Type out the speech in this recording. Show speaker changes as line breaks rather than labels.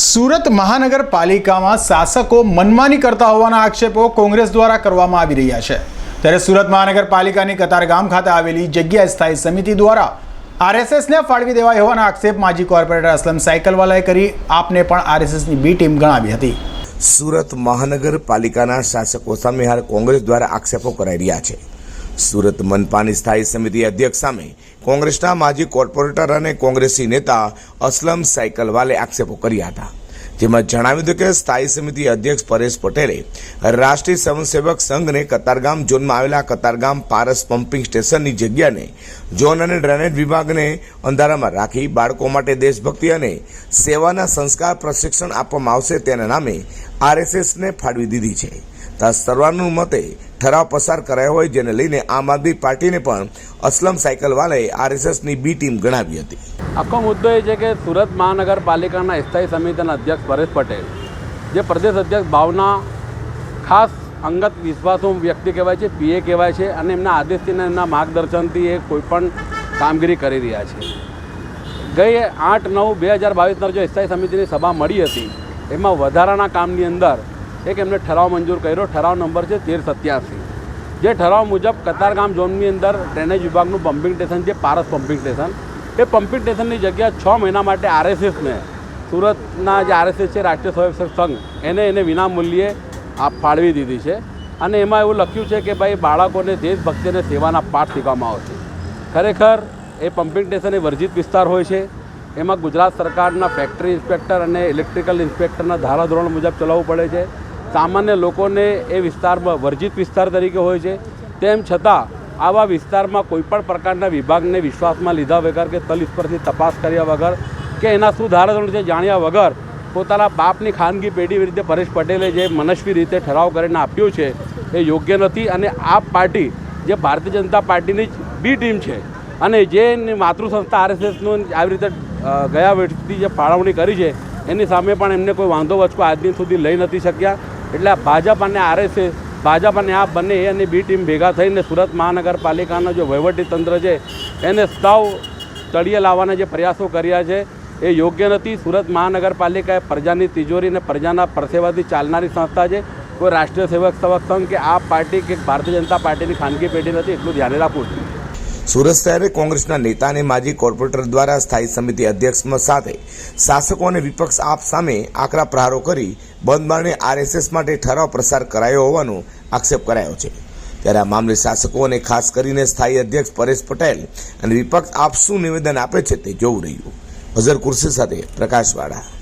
સુરત મહાનગરપાલિકામાં શાસકો મનમાની કરતા હોવાના આક્ષેપો કોંગ્રેસ દ્વારા કરવામાં આવી રહ્યા છે. ત્યારે સુરત મહાનગરપાલિકાની કતારગામ ખાતે આવેલી જગ્યા સ્થાયી સમિતિ દ્વારા આરએસએસને ફાળવી દેવાય હોવાના આક્ષેપ માજી કોર્પોરેટર અસલમ સાયકલવાલાએ કરી. આપને પણ આરએસએસની બી ટીમ ગણાવી હતી.
સુરત મહાનગરપાલિકાના શાસકો સામે હાલ કોંગ્રેસ દ્વારા આક્ષેપો કરાઈ રહ્યા છે. સુરત મનપાની સ્થાયી સમિતિ અધ્યક્ષ સામે કોંગ્રેસના માજી કોર્પોરેટર અને કોંગ્રેસી નેતા અસલમ સાયકલવાલે આક્ષેપો કર્યા હતા. જેમાં જણાવ્યું હતું કે સ્થાયી સમિતિ અધ્યક્ષ પરેશ પટેલે રાષ્ટ્રીય સ્વયંસેવક સંઘને કતારગામ ઝોનમાં આવેલા કતારગામ પારસ પમ્પિંગ સ્ટેશનની જગ્યાને ઝોન અને ડ્રેનેજ વિભાગને અંધારામાં રાખી બાળકો માટે દેશભક્તિ અને સેવાના સંસ્કાર પ્રશિક્ષણ આપવામાં આવશે તેના નામે આરએસએસને ફાળવી દીધી છે. ત્યાં સર્વાનુમતે ઠરાવ પસાર કરાયો હોય જેને લઈને આમ આદમી પાર્ટીને પણ અસલમ સાયકલવાલાએ આરએસએસની બી ટીમ ગણાવી હતી.
આખો મુદ્દો એ છે કે સુરત મહાનગરપાલિકાના સ્થાયી સમિતિના અધ્યક્ષ પરેશ પટેલ, જે પ્રદેશ અધ્યક્ષ ભાવના ખાસ અંગત વિશ્વાસુ વ્યક્તિ કહેવાય છે, પીએ કહેવાય છે અને એમના આદેશથી એમના માર્ગદર્શનથી એ કોઈપણ કામગીરી કરી રહ્યા છે. ગઈ આઠ નવ બે હજાર બાવીસના જો સ્થાયી સમિતિની સભા મળી હતી. એમાં વધારાના કામની અંદર એક એમને ઠરાવ મંજૂર કર્યો. ઠરાવ નંબર છે તેર સત્યાસી. જે ઠરાવ મુજબ કતારગામ ઝોનની અંદર ડ્રેનેજ વિભાગનું પમ્પિંગ સ્ટેશન છે, પારસ પમ્પિંગ સ્ટેશન. એ પમ્પિંગ સ્ટેશનની જગ્યા છ મહિના માટે આરએસએસને, સુરતના જે આરએસએસ છે, રાષ્ટ્રીય સ્વયંસેવક સંઘ, એને એને વિનામૂલ્યે આ ફાળવી દીધી છે. અને એમાં એવું લખ્યું છે કે ભાઈ, બાળકોને દેશભક્તિ અને સેવાના પાઠ શીખવામાં આવશે ખરેખર એ પમ્પિંગ સ્ટેશન એ વર્જિત વિસ્તાર હોય છે. એમાં ગુજરાત સરકારના ફેક્ટરી ઇન્સ્પેક્ટર અને ઇલેક્ટ્રિકલ ઇન્સ્પેક્ટરના ધારાધોરણ મુજબ ચલાવવું પડે છે. સામાન્ય લોકોને એ વિસ્તારમાં વર્જિત વિસ્તાર તરીકે હોય છે. તેમ છતાં, આવા વિસ્તારમાં કોઈપણ પ્રકારના વિભાગને વિશ્વાસમાં લીધા વગર કે તલ પરથી તપાસ કર્યા વગર કે એના શું ધારાધોરણ છે જાણ્યા વગર પોતાના બાપની ખાનગી પેઢી રીતે પરેશ પટેલે જે મનસ્વી રીતે ઠરાવ કરીને આપ્યો છે, એ યોગ્ય નથી અને આ પાર્ટી, જે ભારતીય જનતા પાર્ટીની જ બી ટીમ છે અને જે માતૃ સંસ્થા આરએસએસનું આવી રીતે ગયા વર્ષથી જે ફાળવણી કરી છે, એની સામે પણ એમને કોઈ વાંધો વચકો આજ દિન સુધી લઈ નથી શક્યા. એટલે ભાજપ અને આરએસએસ ભાજપ અને આ બંને એ અને બી ટીમ ભેગા થઈને સુરત મહાનગરપાલિકાનો જે વહીવટી તંત્ર છે, એને સાવ તળિયે લાવવાના જે પ્રયાસો કર્યા છે, એ યોગ્ય નથી. સુરત મહાનગરપાલિકા એ પ્રજાની તિજોરી અને પ્રજાના પરસેવાથી ચાલનારી સંસ્થા છે. કોઈ રાષ્ટ્રીય સેવક સેવક સંઘ કે આ પાર્ટી કે ભારતીય જનતા પાર્ટીની ખાનગી પેઢી નથી, એટલું ધ્યાને રાખવું જોઈએ
સુરત શહેરે કોંગ્રેસના નેતા અને માજી કોર્પોરેટર દ્વારા સ્થાયી સમિતિ અધ્યક્ષ સાથે શાસકો અને વિપક્ષ આપ સામે આકરા પ્રહારો કરી બંધ બારણે આરએસએસ માટે ઠરાવ પ્રસાર કરાયો હોવાનો આક્ષેપ કરાયો છે. ત્યારે આ મામલે શાસકો અને ખાસ કરીને સ્થાયી અધ્યક્ષ પરેશ પટેલ અને વિપક્ષ આપ શું નિવેદન આપે છે તે જોવું રહ્યું. અઝર કુર્સી સાથે પ્રકાશવાળા.